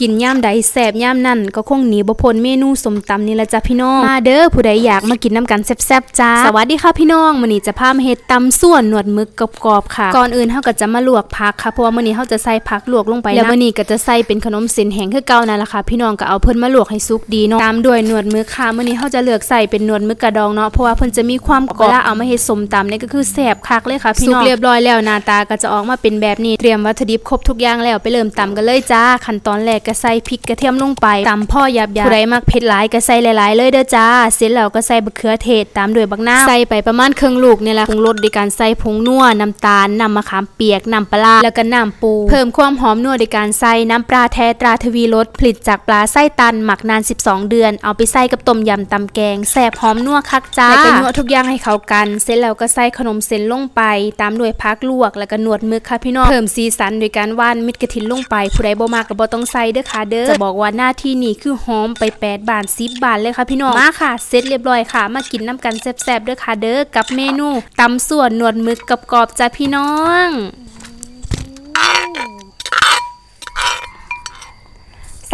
กินย่ามใดแสบย่ามนั่นก็คงหนีบ่พ้นเมนูสมตำนี่ละจ้ะพี่น้อง มาเด้อผู้ใดอยากมากินน้ำกันแซ่บๆจ้า สวัสดีค่ะพี่น้องมื้อนี้จะพามาเฮ็ดตำส่วนหนวดหมึกกรอบๆค่ะ ก่อนอื่นเฮาก็จะมาลวกผักค่ะเพราะว่ามื้อนี้เฮาจะใส่ผักลวกลงไปแล้วมื้อนี้ก็จะใส่เป็นขนมเส้นแห้งคือเก่านั่นล่ะค่ะพี่น้องก็เอาเพิ่นมาลวกให้สุกดีเนาะตามด้วยหนวดหมึกค่ะมื้อนี้เฮาจะเลือกใส่เป็นหนวดหมึกกระดองเนาะเพราะว่าเพิ่นจะมีความกรอบเวลาเอามาเฮ็ดสมตำเนี่ยก็คือแซ่บคักเลยค่ะพี่น้องสุกเรียบร้อยแล้วหน้าตาก็จะออกมาเป็นแบบนี้เตรียมวัตถุดิบครบทุกอย่างแล้วไปเริ่มตำกันเลยจ้าขั้นตอนแรกก็ใส่พริกกระเทียมลงไปตำพ่อหยาบๆผู้ใดมักเผ็ดหลายก็ใส่หลายๆ เลยเด้อจ้า เสร็จแล้วก็ใส่บะเขือเทศตามด้วยบักนาใส่ไปประมาณครึ่งลูกนี่แหละปรุงรสด้วยการใส่ผงนัวน้ำตาลน้ำมะขามเปียกน้ำปลาแล้วก็น้ำปู เพิ่มความหอมนัวด้วยการใส่น้ำปลาแท้ตราทวีรสผลิตจากปลาไส้ตันหมักนาน 12 เดือน เอาไปใส่กับต้มยำตำแกงแซ่บหอมนัวคักจ้าแล้วก็นัวทุกอย่างให้เข้ากัน เสร็จแล้วก็ใส่ขนมเส้นลงไป ตามด้วยพักลวก แล้วก็หนวดมึกค่ะพี่น้องเพิ่มสีสันโดยการว่านเม็ดกระถินลงไปผู้ใดบ่มากก็บ่ต้องใส่เด้อค่ะเด้อจะบอกว่าหน้าที่นี้คือหอมไป8บาท10บาทเลยค่ะพี่น้องมาค่ะเสร็จเรียบร้อยค่ะ มากินน้ำกันแซ่บๆเด้อค่ะเด้อกับเมนูตำส่วนหนวดหมึกกับกรอบๆจ้าพี่น้อง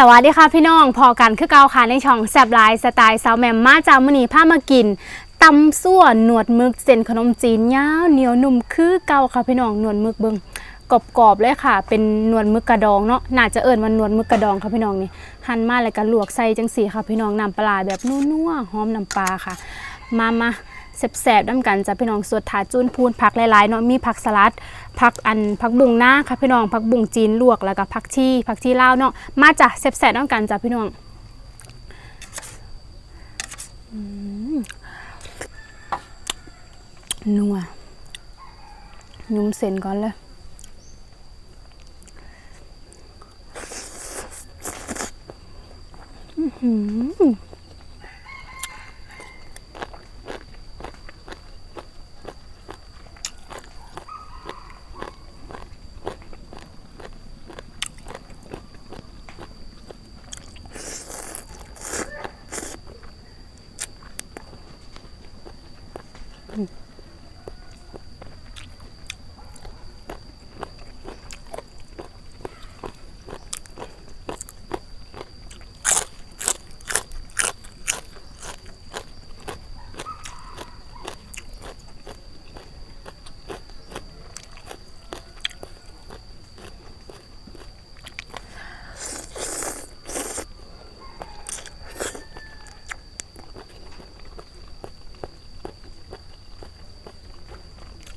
สวัสดีค่ะพี่น้องพอกันคือเกาค่ะในช่องแซบไลน์สไตล์สาวแหมมมาจากมื้อนี้พามากินตำส่วนหนวดหมึกเส้นขนมจีนยาวเหนียวนุ่มคือเกาค่ะพี่น้องหนวดหมึกเบิง กรอบๆเลยค่ะ เป็นนวดหมึกกระดองเนาะน่าจะเอิ้นว่าหนวดหมึกกระดองค่ะพี่น้องนี่หั่นมาแล้วก็ลวกใส่จังสีค่ะพี่น้องน้ำปลาแบบนัวๆหอมน้ำปลาค่ะ มามาแสบๆน้ำกันจ้ะพี่น้องสวดถาจุนพูนผักหลายๆเนาะมีผักสลัดผักอันผักบุ้งหน้าค่ะพี่น้องผักบุ้งจีนลวกแล้วก็ผักชีผักชีลาวเนาะมาจ้ะแสบๆน้ำกันจ้ะพี่น้องนัวยุ่มเส้นก่อนเลย อื้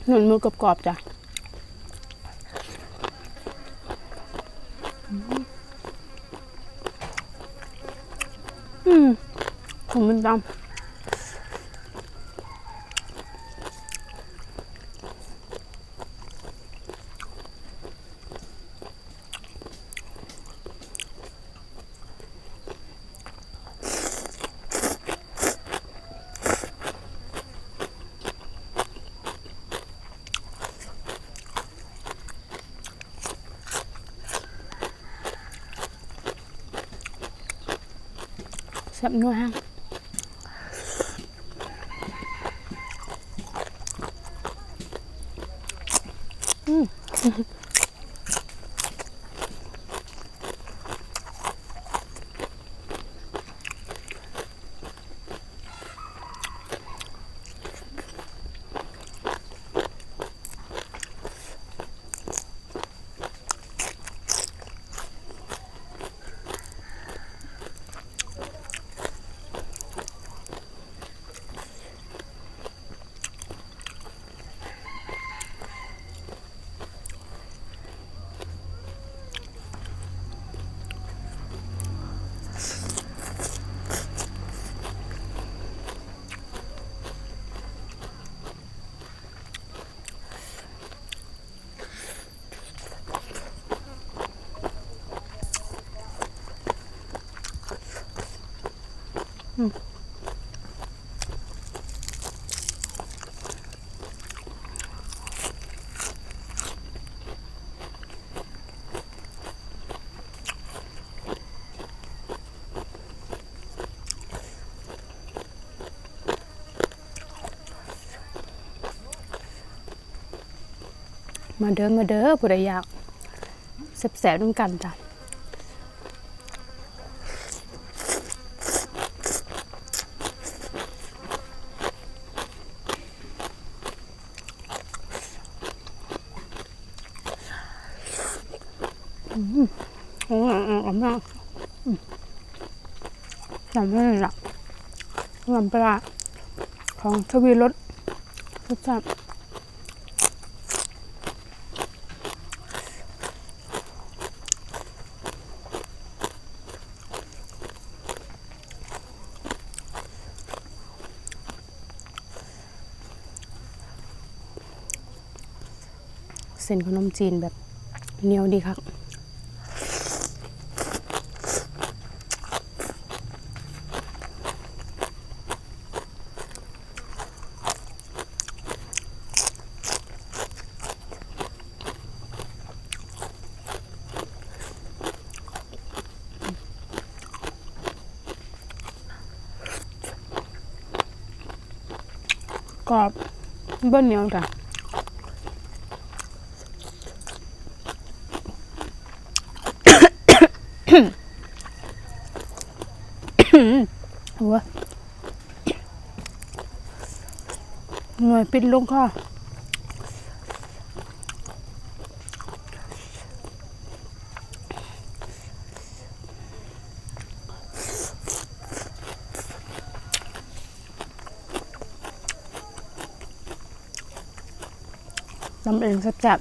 หนุนมือกรอบๆจ้ะอืมผมมันดำ แซ่บนั มาเด้อมาเด้อผู้ใดอยากแสบๆด้วยกันจ้ะอืมอืมอืมอืมจำไม่ได้ละลำปลาของทวีรสรสชาติ ส้นขนมจีนแบบเหนียวดีครับกรอบเบิ้ลเหนียวจ้ะ หัว หน่วยปิดลงค่ะทำเองสัจัด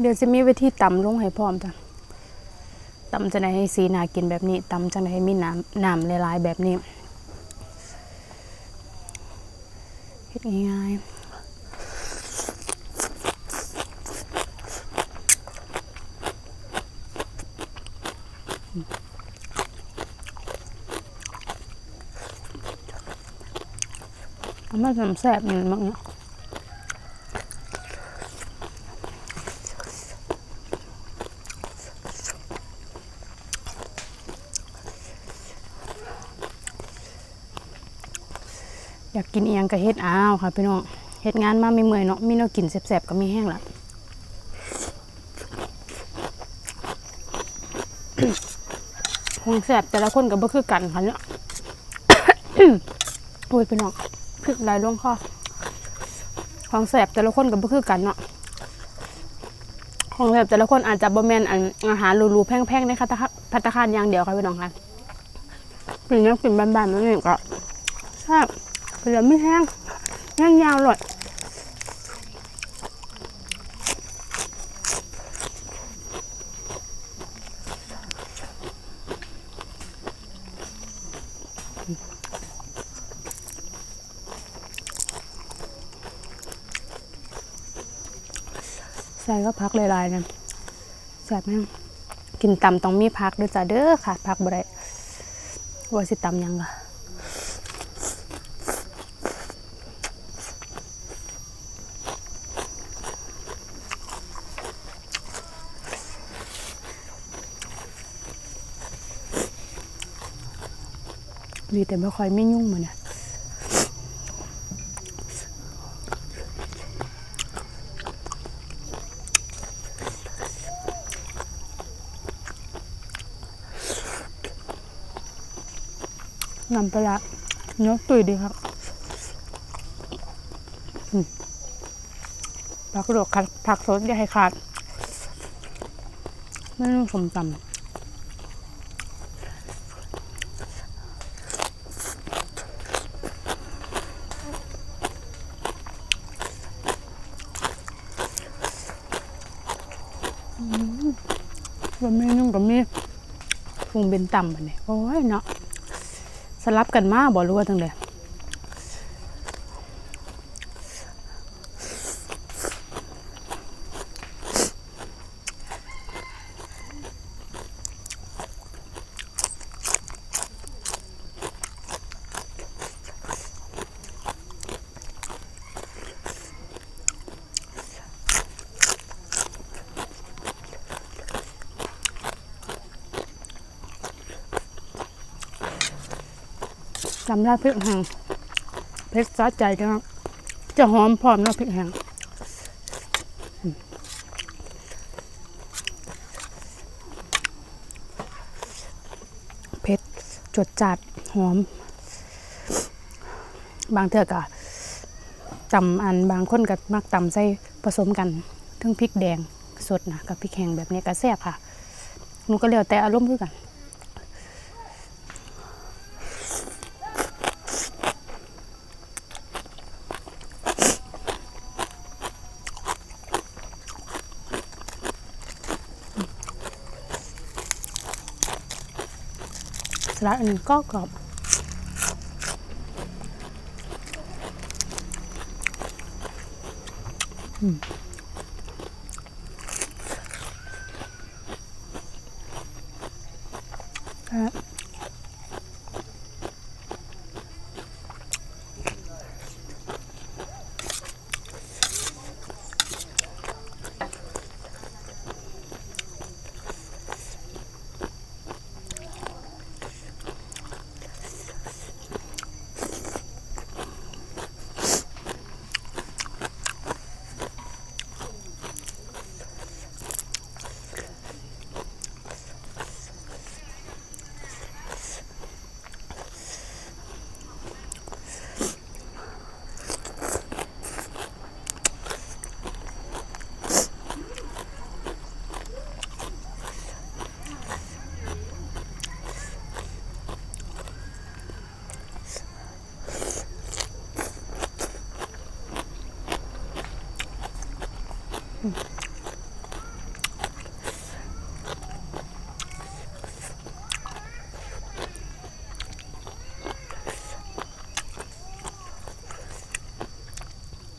เดี๋ยวจะมีวิธีตำลงให้พร้อมจ้ะตำจะได้ให้สีนากินแบบนี้ตำจะได้ให้มีน้ำน้ำละลายๆแบบนี้ เฮ็ดง่ายๆมาทำแซ่บมันมากเนาะ กินเอียงก็เฮ็ดอ้าวค่ะพี่น้องเฮ็ดงานมาไม่เมื่อยเนาะมีแนวกินแซ่บๆก็มีแห้งละของแซ่บแต่ละคนก็บ่คือกันค่ะเนาะโอ้ยพี่น้องพริกหลายลงคอของแซ่บแต่ละคนก็บ่คือกันเนาะของแซ่บแต่ละคนอาจจะบ่แม่นอันอาหารรูๆแพงๆในภัตตาคารภัตตาคารอย่างเดียวค่ะพี่น้องค่ะกินแล้วกินบานๆมันนี่ก็แซ่บ เป็นแล้วไม่แห้งแห้งยาวเลยใส่ก็พักหลายๆนะแซ่บแห้งกินตำต้องมีพักด้วยจ้ะเด้อขาดพักบ่ได้ว่าสิตำยังล่ะ ดีแต่ไม่ค่อยไม่ยุ่งเหมือนนะน้ำปลาเนื้อตุยดีครับผักระโดดผักสดอย่าให้ขาดไม่ต้องสมตำ บะหมี่นุ่มกับมีพุงเป็นต่ำแบบนี้โอ้ยเนาะสลับกันมากบ่รู้ว่าจังเล ยจำได้พริกแห้งเผ็ดซาใจจังจะหอมพร้อมเนาะพริกแห้งเผ็ดจดจัดหอม บางเทื่อก็ตำอันบางคนก็มักตำใส่ผสมกันทั้งพริกแดงสดนะกับพริกแห้งแบบนี้ก็แซ่บค่ะหนูก็แล้วแต่อารมณ์คือกัน สลัดอันนี้ก็กรอบอืมครับ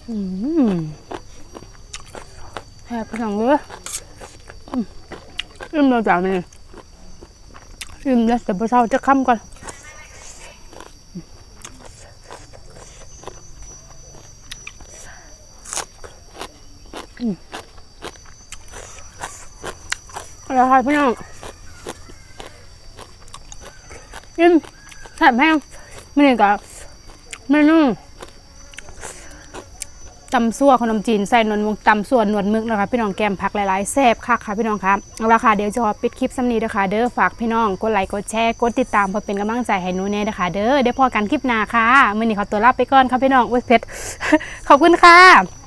แซ่บไปสองเลยอืมอิ่มแล้วจ้ะมันนี่อิ่มแล้วแต่พอเช้าจะค่ำก่อนอะไรค่ะพี่น้องยิ้มแซ่บแห้งไม่นี่กับเมนู ตำซั่วขนมจีนใส่นวลวงตำส่วนนวลมึกนะคะพี่น้องแกมผักหลายๆแซ่บค่ะค่ะพี่น้องครับเอาละค่ะเดี๋ยวจะขอปิดคลิปสำนี้นะคะเด้อฝากพี่น้องกดไลค์กดแชร์กดติดตามเพื่อเป็นกำลังใจให้หนูแน่นะคะเด้อเดี๋ยวพอกันคลิปหน้าค่ะมื่อนี้ขอตัวลาไปก่อนค่ะพี่น้องเว้ยเพชรขอบคุณค่ะ